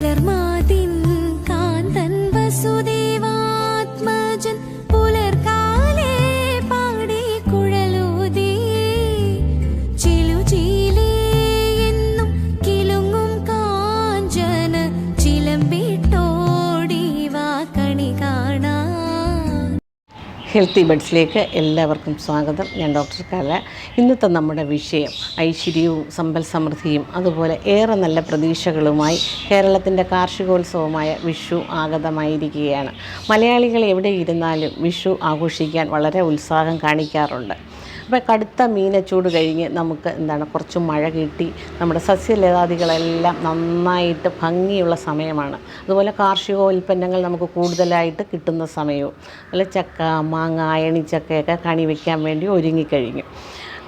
Lerma. Healthy ബഡ്സിലേക്ക് എല്ലാവർക്കും സ്വാഗതം. ഞാൻ ഡോക്ടർ കല. ഇന്നത്തെ നമ്മുടെ വിഷയം ഐശ്വര്യവും സമ്പൽ സമൃദ്ധിയും അതുപോലെ ഏറെ നല്ല പ്രതീക്ഷകളുമായി കേരളത്തിന്റെ കാർഷികോത്സവമായ വിഷു ആഗതമായിരിക്കുകയാണ്. മലയാളികൾ എവിടെ ഇരുന്നാലും വിഷു ആഘോഷിക്കാൻ വളരെ ഉത്സാഹം കാണിക്കാറുണ്ട്. അപ്പോൾ കടുത്ത മീനച്ചൂട് കഴിഞ്ഞ് നമുക്ക് എന്താണ് കുറച്ച് മഴ കിട്ടി. നമ്മുടെ സസ്യലതാദികളെല്ലാം നന്നായിട്ട് ഭംഗിയുള്ള സമയമാണ്. അതുപോലെ കാർഷികോൽപ്പന്നങ്ങൾ നമുക്ക് കൂടുതലായിട്ട് കിട്ടുന്ന സമയവും. അല്ല ചക്ക മാങ്ങ അയണിച്ചക്കയൊക്കെ കണി വയ്ക്കാൻ വേണ്ടി ഒരുങ്ങിക്കഴിഞ്ഞു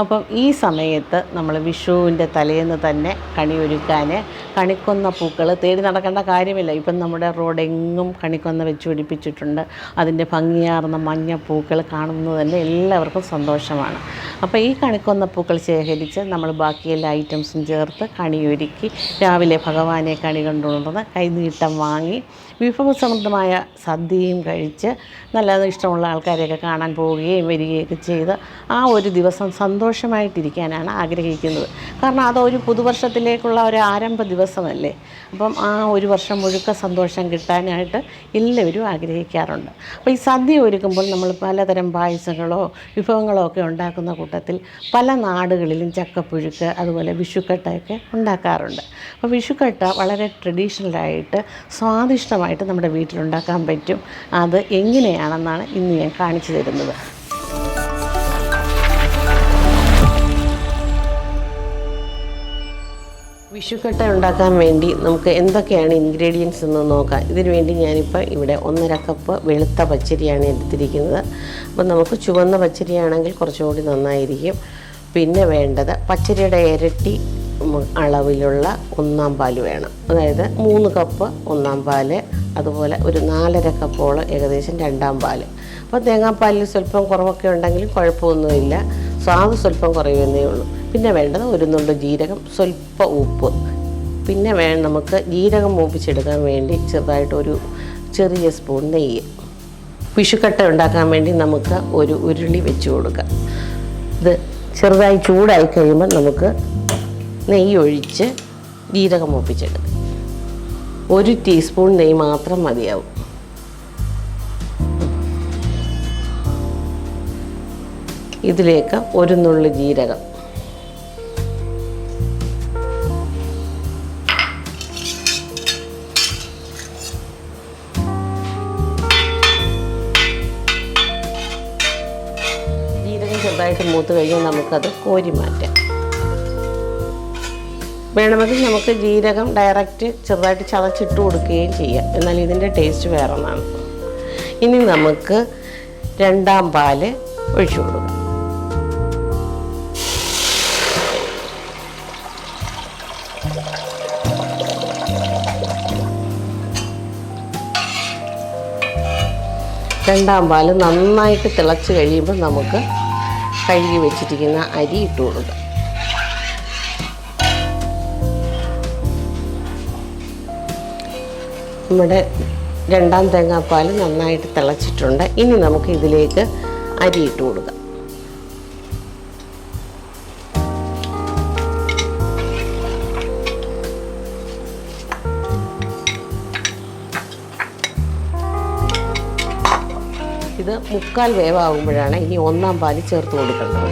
അപ്പം ഈ സമയത്ത് നമ്മൾ വിഷുവിന്റെ തലേന്ന് തന്നെ കണി ഒരുക്കാൻ കണിക്കൊന്ന പൂക്കൾ തേടി നടക്കേണ്ട കാര്യമില്ല. ഇപ്പം നമ്മുടെ റോഡെങ്ങും കണിക്കൊന്ന വെച്ച് പിടിപ്പിച്ചിട്ടുണ്ട്. അതിന്റെ ഭംഗിയാർന്ന മഞ്ഞ പൂക്കൾ കാണുന്നത് തന്നെ എല്ലാവർക്കും സന്തോഷമാണ്. അപ്പോൾ ഈ കണിക്കൊന്ന പൂക്കൾ ശേഖരിച്ച് നമ്മൾ ബാക്കി എല്ലാ ഐറ്റംസും ചേർത്ത് കണിയൊരുക്കി രാവിലെ ഭഗവാനെ കണി കൊണ്ടുവന്ന് കൈനീട്ടം വാങ്ങി വിഭവസമൃദ്ധമായ സദ്യയും കഴിച്ച് നല്ല ഇഷ്ടമുള്ള ആൾക്കാരെയൊക്കെ കാണാൻ പോവുകയും വരികയൊക്കെ ചെയ്ത് ആ ഒരു ദിവസം സന്തോഷമായിട്ടിരിക്കാനാണ് ആഗ്രഹിക്കുന്നത്. കാരണം അതൊരു പുതുവർഷത്തിലേക്കുള്ള ഒരു ആരംഭ ദിവസമല്ലേ. അപ്പം ആ ഒരു വർഷം മുഴുക്ക സന്തോഷം കിട്ടാനായിട്ട് എല്ലാവരും ആഗ്രഹിക്കാറുണ്ട്. അപ്പോൾ ഈ സദ്യ ഒരുക്കുമ്പോൾ നമ്മൾ പലതരം പായസങ്ങളോ വിഭവങ്ങളോ ഒക്കെ ഉണ്ടാക്കുന്ന കൂട്ടത്തിൽ പല നാടുകളിലും ചക്കപ്പുഴുക്ക് അതുപോലെ വിഷുക്കട്ടയൊക്കെ ഉണ്ടാക്കാറുണ്ട്. അപ്പോൾ വിഷുക്കട്ട വളരെ ട്രഡീഷണലായിട്ട് സ്വാദിഷ്ടമായിട്ട് നമ്മുടെ വീട്ടിലുണ്ടാക്കാൻ പറ്റും. അത് എങ്ങനെയാണെന്നാണ് ഇന്ന് ഞാൻ കാണിച്ചു തരുന്നത്. വിഷുക്കട്ട ഉണ്ടാക്കാൻ വേണ്ടി നമുക്ക് എന്തൊക്കെയാണ് ഇൻഗ്രീഡിയൻസ് എന്ന് നോക്കാം. ഇതിനു വേണ്ടി ഞാനിപ്പോൾ ഇവിടെ ഒന്നര കപ്പ് വെളുത്ത പച്ചരിയാണ് എടുത്തിരിക്കുന്നത്. അപ്പം നമുക്ക് ചുവന്ന പച്ചരിയാണെങ്കിൽ കുറച്ചുകൂടി നന്നായിരിക്കും. പിന്നെ വേണ്ടത് പച്ചരിയുടെ ഇരട്ടി അളവിലുള്ള ഒന്നാം പാൽ വേണം. അതായത് മൂന്ന് കപ്പ് ഒന്നാം പാൽ അതുപോലെ ഒരു നാലര കപ്പോളം ഏകദേശം രണ്ടാം പാൽ അപ്പോൾ തേങ്ങാപ്പാലിൽ സ്വല്പം കുറവൊക്കെ ഉണ്ടെങ്കിലും കുഴപ്പമൊന്നുമില്ല. സ്വാദ് സ്വല്പം കുറയുന്നേ ഉള്ളൂ. പിന്നെ വേണ്ടത് ഒരു നുള്ളു ജീരകം സ്വല്പം ഉപ്പ്. പിന്നെ വേണം നമുക്ക് ജീരകം മൂപ്പിച്ചെടുക്കാൻ വേണ്ടി ചെറുതായിട്ടൊരു ചെറിയ സ്പൂൺ നെയ്യ്. പിശുക്കട്ട ഉണ്ടാക്കാൻ വേണ്ടി നമുക്ക് ഒരു ഉരുളി വെച്ച് കൊടുക്കാം. ഇത് ചെറുതായി ചൂടായി കഴിയുമ്പോൾ നമുക്ക് നെയ്യ് ഒഴിച്ച് ജീരകം മൂപ്പിച്ചെടുക്കാം. ഒരു ടീസ്പൂൺ നെയ്യ് മാത്രം മതിയാവും. ഇതിലേക്ക് ഒരു നുള്ളു ജീരകം ചെറുതായിട്ട് മൂത്ത് കഴിഞ്ഞാൽ നമുക്കത് കോരി മാറ്റാം. വേണമെങ്കിൽ നമുക്ക് ജീരകം ഡയറക്റ്റ് ചെറുതായിട്ട് ചതച്ചിട്ട് കൊടുക്കുകയും ചെയ്യാം. എന്നാൽ ഇതിന്റെ ടേസ്റ്റ് വേറെ ഒന്നാണ്. ഇനി നമുക്ക് രണ്ടാം പാൽ ഒഴിച്ചു കൊടുക്കാം. രണ്ടാം പാൽ നന്നായിട്ട് തിളച്ച് കഴിയുമ്പോൾ നമുക്ക് കഴുകി വെച്ചിരിക്കുന്ന അരി ഇട്ട് കൊടുക്കാം. നമ്മുടെ രണ്ടാം തേങ്ങാപ്പാൽ നന്നായിട്ട് തിളച്ചിട്ടുണ്ട്. ഇനി നമുക്ക് ഇതിലേക്ക് അരി ഇട്ട് കൊടുക്കാം. ഇത് മുക്കാൽ വേവാകുമ്പോഴാണ് ഇനി ഒന്നാം പാൽ ചേർത്ത് കൊടുക്കേണ്ടത്.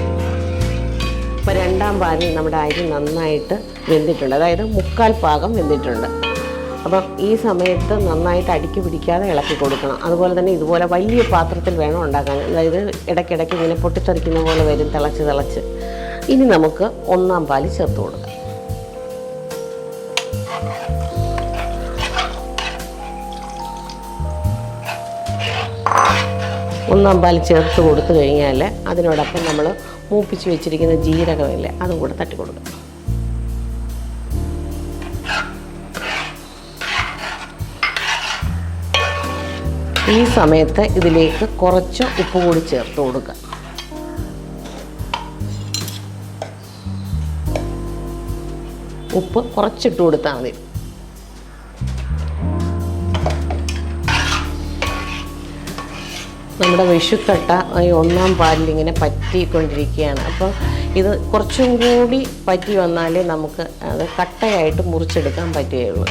അപ്പോൾ രണ്ടാം പാലിൽ നമ്മുടെ അരി നന്നായിട്ട് വെന്തിട്ടുണ്ട്. അതായത് മുക്കാൽ പാകം വെന്തിട്ടുണ്ട്. അപ്പം ഈ സമയത്ത് നന്നായിട്ട് അടുക്കി പിടിക്കാതെ ഇളക്കി കൊടുക്കണം. അതുപോലെ തന്നെ ഇതുപോലെ വലിയ പാത്രത്തിൽ വേണം ഉണ്ടാക്കാൻ. അതായത് ഇടയ്ക്കിടയ്ക്ക് ഇങ്ങനെ പൊട്ടിത്തെറിക്കുന്ന പോലെ വരും തിളച്ച് തിളച്ച്. ഇനി നമുക്ക് ഒന്നാം പാൽ ചേർത്ത് കൊടുക്കാം. ഒന്നാം പാൽ ചേർത്ത് കൊടുത്തു കഴിഞ്ഞാൽ അതിനോടൊപ്പം നമ്മൾ മൂപ്പിച്ച് വെച്ചിരിക്കുന്ന ജീരകമില്ലേ അതും കൂടെ തട്ടി കൊടുക്കാം. ഈ സമയത്ത് ഇതിലേക്ക് കുറച്ച് ഉപ്പ് കൂടി ചേർത്ത് കൊടുക്കുക. ഉപ്പ് കുറച്ചിട്ട് കൊടുത്താൽ മതി. നമ്മുടെ വിഷുക്കട്ട ഈ ഒന്നാം പാലിൽ ഇങ്ങനെ പറ്റിക്കൊണ്ടിരിക്കുകയാണ്. അപ്പോൾ ഇത് കുറച്ചും കൂടി പറ്റി വന്നാലേ നമുക്ക് അത് കട്ടയായിട്ട് മുറിച്ചെടുക്കാൻ പറ്റുകയുള്ളൂ.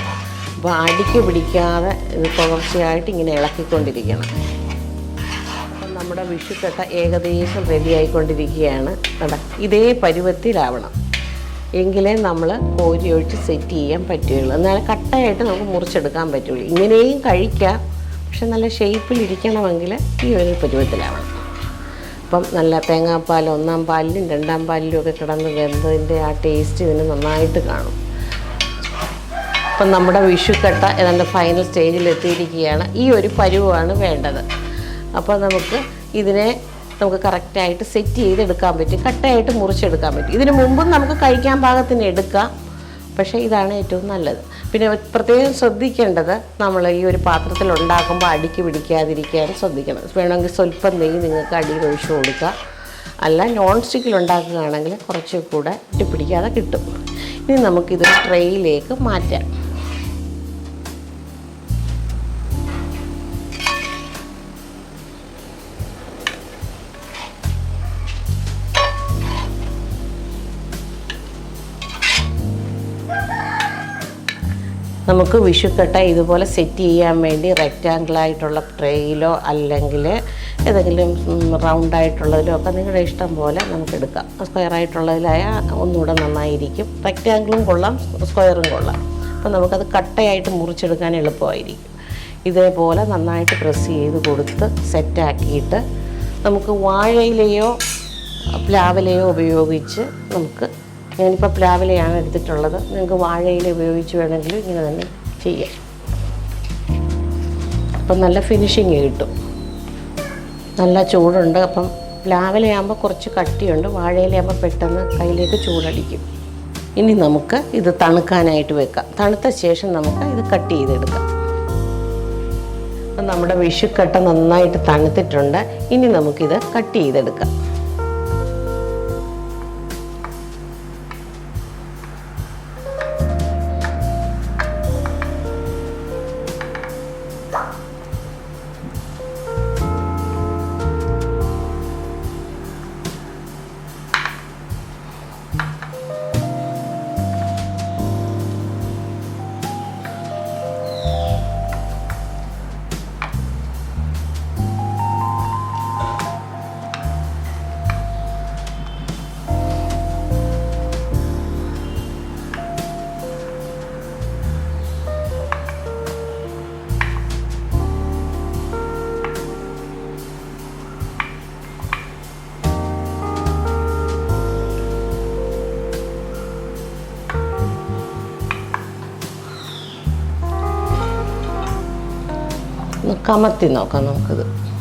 അപ്പോൾ അടിക്ക് പിടിക്കാതെ ഇത് തുടർച്ചയായിട്ട് ഇങ്ങനെ ഇളക്കിക്കൊണ്ടിരിക്കണം. അപ്പം നമ്മുടെ വിഷുക്കട്ട ഏകദേശം റെഡി ആയിക്കൊണ്ടിരിക്കുകയാണ്. കണ്ട? ഇതേ പരുവത്തിലാവണം. എങ്കിലേ നമ്മൾ കോരി ഒഴിച്ച് സെറ്റ് ചെയ്യാൻ പറ്റുകയുള്ളൂ. എന്നാൽ കട്ടയായിട്ട് നമുക്ക് മുറിച്ചെടുക്കാൻ പറ്റുള്ളൂ ഇങ്ങനെയും കഴിക്കാം. പക്ഷെ നല്ല ഷേപ്പിൽ ഇരിക്കണമെങ്കിൽ ഈ ഒരു പരുവത്തിലാവണം. അപ്പം നല്ല തേങ്ങാപ്പാൽ ഒന്നാം പാലിലും രണ്ടാം പാലിലും ഒക്കെ കിടന്ന് വെന്തതിന്റെ ആ ടേസ്റ്റ് ഇതിന് നന്നായിട്ട് കാണും. അപ്പം നമ്മുടെ വിഷുക്കട്ട ഏതാണ്ട് ഫൈനൽ സ്റ്റേജിൽ എത്തിയിരിക്കുകയാണ്. ഈ ഒരു പരുവാണ് വേണ്ടത്. അപ്പോൾ നമുക്ക് ഇതിനെ നമുക്ക് കറക്റ്റായിട്ട് സെറ്റ് ചെയ്തെടുക്കാൻ പറ്റും. കട്ടയായിട്ട് മുറിച്ചെടുക്കാൻ പറ്റും. ഇതിന് മുമ്പും നമുക്ക് കഴിക്കാൻ പാകത്തിന് എടുക്കാം. പക്ഷേ ഇതാണ് ഏറ്റവും നല്ലത്. പിന്നെ പ്രത്യേകം ശ്രദ്ധിക്കേണ്ടത് നമ്മൾ ഈ ഒരു പാത്രത്തിൽ ഉണ്ടാക്കുമ്പോൾ അടിക്ക് പിടിക്കാതിരിക്കാൻ ശ്രദ്ധിക്കണം. വേണമെങ്കിൽ സ്വല്പം നെയ്യ് നിങ്ങൾക്ക് അടിയിൽ ഒഴിച്ചു കൊടുക്കുക അല്ല നോൺ സ്റ്റിക്കിൽ ഉണ്ടാക്കുകയാണെങ്കിൽ കുറച്ച് കൂടെ ഒട്ടിപ്പിടിക്കാതെ കിട്ടും. ഇനി നമുക്കിത് ട്രെയിലേക്ക് മാറ്റാം. നമുക്ക് വിഷുക്കട്ട ഇതുപോലെ സെറ്റ് ചെയ്യാൻ വേണ്ടി റെക്റ്റാങ്കിൾ ആയിട്ടുള്ള ട്രേയിലോ അല്ലെങ്കിൽ ഏതെങ്കിലും റൗണ്ട് ആയിട്ടുള്ളതിലോ ഒക്കെ നിങ്ങളുടെ ഇഷ്ടം പോലെ നമുക്ക് എടുക്കാം. സ്ക്വയർ ആയിട്ടുള്ളതിലായ ഒന്നുകൂടെ നന്നായിരിക്കും. റെക്റ്റാങ്കിളും കൊള്ളാം സ്ക്വയറും കൊള്ളാം. അപ്പോൾ നമുക്കത് കട്ടയായിട്ട് മുറിച്ചെടുക്കാൻ എളുപ്പമായിരിക്കും. ഇതേപോലെ നന്നായിട്ട് പ്രസ് ചെയ്ത് കൊടുത്ത് സെറ്റാക്കിയിട്ട് നമുക്ക് വാഴയിലെയോ പ്ലാവിലെയോ ഉപയോഗിച്ച് നമുക്ക് ഞാനിപ്പോൾ പ്ലാവിലയാണ് എടുത്തിട്ടുള്ളത്. നിങ്ങൾക്ക് വാഴയില ഉപയോഗിച്ച് വേണമെങ്കിൽ ഇങ്ങനെ തന്നെ ചെയ്യാം. അപ്പം നല്ല ഫിനിഷിങ് കിട്ടും. നല്ല ചൂടുണ്ട്. അപ്പം പ്ലാവിലയാകുമ്പോൾ കുറച്ച് കട്ടിയുണ്ട്. വാഴയിലയാകുമ്പോൾ പെട്ടെന്ന് കയ്യിലേക്ക് ചൂടടിക്കും. ഇനി നമുക്ക് ഇത് തണുക്കാനായിട്ട് വെക്കാം. തണുത്ത ശേഷം നമുക്ക് ഇത് കട്ട് ചെയ്തെടുക്കാം. നമ്മുടെ വിഷുക്കട്ട നന്നായിട്ട് തണുത്തിട്ടുണ്ട്. ഇനി നമുക്കിത് കട്ട് ചെയ്തെടുക്കാം. ഒന്ന് കമത്തി നോക്കാം നമുക്കിത് നമ്മുടെ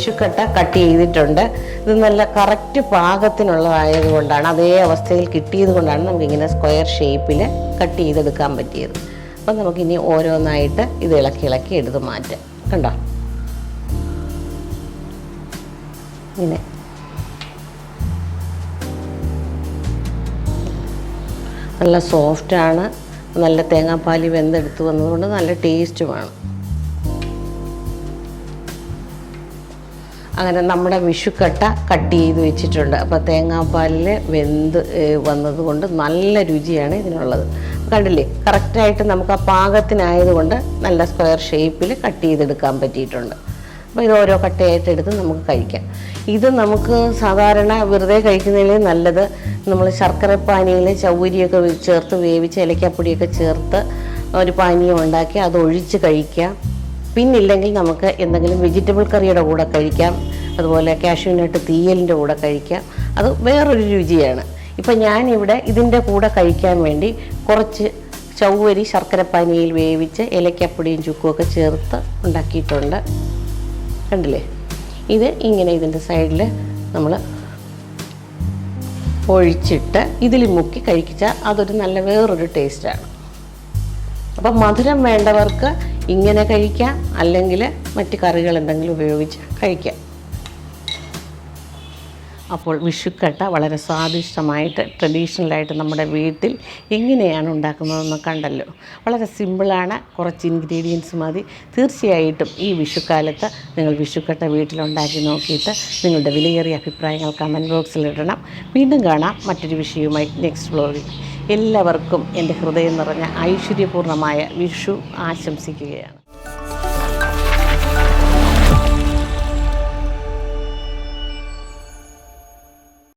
വിഷുക്കട്ട കട്ട് ചെയ്തിട്ടുണ്ട്. ഇത് നല്ല കറക്റ്റ് പാകത്തിനുള്ളതായത് കൊണ്ടാണ് അതേ അവസ്ഥയിൽ കിട്ടിയത് കൊണ്ടാണ് നമുക്കിങ്ങനെ സ്ക്വയർ ഷേപ്പിൽ കട്ട് ചെയ്തെടുക്കാൻ പറ്റിയത്. അപ്പം നമുക്കിനി ഓരോന്നായിട്ട് ഇത് ഇളക്കി ഇളക്കി എടുത്ത് മാറ്റാം. കണ്ടോ? ഇങ്ങനെ. നല്ല സോഫ്റ്റാണ് നല്ല തേങ്ങാപ്പാലി വെന്തെടുത്ത് വന്നതുകൊണ്ട് നല്ല ടേസ്റ്റുമാണ് അങ്ങനെ നമ്മുടെ വിഷുക്കട്ട കട്ട് ചെയ്ത് വെച്ചിട്ടുണ്ട്. അപ്പോൾ തേങ്ങാപ്പാലിൽ വെന്ത് വന്നതുകൊണ്ട് നല്ല രുചിയാണ് ഇതിനുള്ളത്. കണ്ടില്ലേ? കറക്റ്റായിട്ട് നമുക്ക് ആ പാകത്തിനായതുകൊണ്ട് നല്ല സ്ക്വയർ ഷേപ്പിൽ കട്ട് ചെയ്തെടുക്കാൻ പറ്റിയിട്ടുണ്ട്. അപ്പോൾ ഇത് ഓരോ കട്ടയായിട്ട് എടുത്ത് നമുക്ക് കഴിക്കാം. ഇത് നമുക്ക് സാധാരണ വെറുതെ കഴിക്കുന്നതിൽ നല്ലത് നമ്മൾ ശർക്കര പാനിയിൽ ചൗരിയൊക്കെ ചേർത്ത് വേവിച്ച് ഇലക്കാപ്പൊടിയൊക്കെ ചേർത്ത് ഒരു പാനീയം ഉണ്ടാക്കി അത് ഒഴിച്ച് കഴിക്കാം. പിന്നില്ലെങ്കിൽ നമുക്ക് എന്തെങ്കിലും വെജിറ്റബിൾ കറിയുടെ കൂടെ കഴിക്കാം. അതുപോലെ കാഷ്യൂനട്ട് തീയലിന്റെ കൂടെ കഴിക്കാം അത് വേറൊരു രുചിയാണ്. ഇപ്പം ഞാനിവിടെ ഇതിന്റെ കൂടെ കഴിക്കാൻ വേണ്ടി കുറച്ച് ചൗവരി ശർക്കരപ്പാനിയിൽ വേവിച്ച് ഏലക്കപ്പൊടിയും ചുക്കുമൊക്കെ ചേർത്ത് ഉണ്ടാക്കിയിട്ടുണ്ട്. കണ്ടില്ലേ? ഇത് ഇങ്ങനെ ഇതിന്റെ സൈഡിൽ നമ്മൾ ഒഴിച്ചിട്ട് ഇതിൽ മുക്കി കഴിച്ചാൽ അതൊരു നല്ല വേറൊരു ടേസ്റ്റാണ്. അപ്പം മധുരം വേണ്ടവർക്ക് ഇങ്ങനെ കഴിക്കാം. അല്ലെങ്കിൽ മറ്റ് കറികൾ എന്തെങ്കിലും ഉപയോഗിച്ച് കഴിക്കാം. അപ്പോൾ വിഷുക്കട്ട വളരെ സ്വാദിഷ്ടമായിട്ട് ട്രഡീഷണലായിട്ട് നമ്മുടെ വീട്ടിൽ എങ്ങനെയാണ് ഉണ്ടാക്കുന്നതെന്ന് കണ്ടല്ലോ. വളരെ സിമ്പിളാണ് കുറച്ച് ഇൻഗ്രീഡിയൻസ് മതി. തീർച്ചയായിട്ടും ഈ വിഷുക്കാലത്ത് നിങ്ങൾ വിഷുക്കട്ട വീട്ടിലുണ്ടാക്കി നോക്കിയിട്ട് നിങ്ങളുടെ വിലയേറിയ അഭിപ്രായങ്ങൾ കമന്റ് ബോക്സിൽ ഇടണം. വീണ്ടും കാണാം മറ്റൊരു വിഷയവുമായി നെക്സ്റ്റ് വ്ലോഗിൽ എല്ലാവർക്കും എന്റെ ഹൃദയം നിറഞ്ഞ ഐശ്വര്യപൂർണമായ വിഷു ആശംസിക്കുകയാണ്.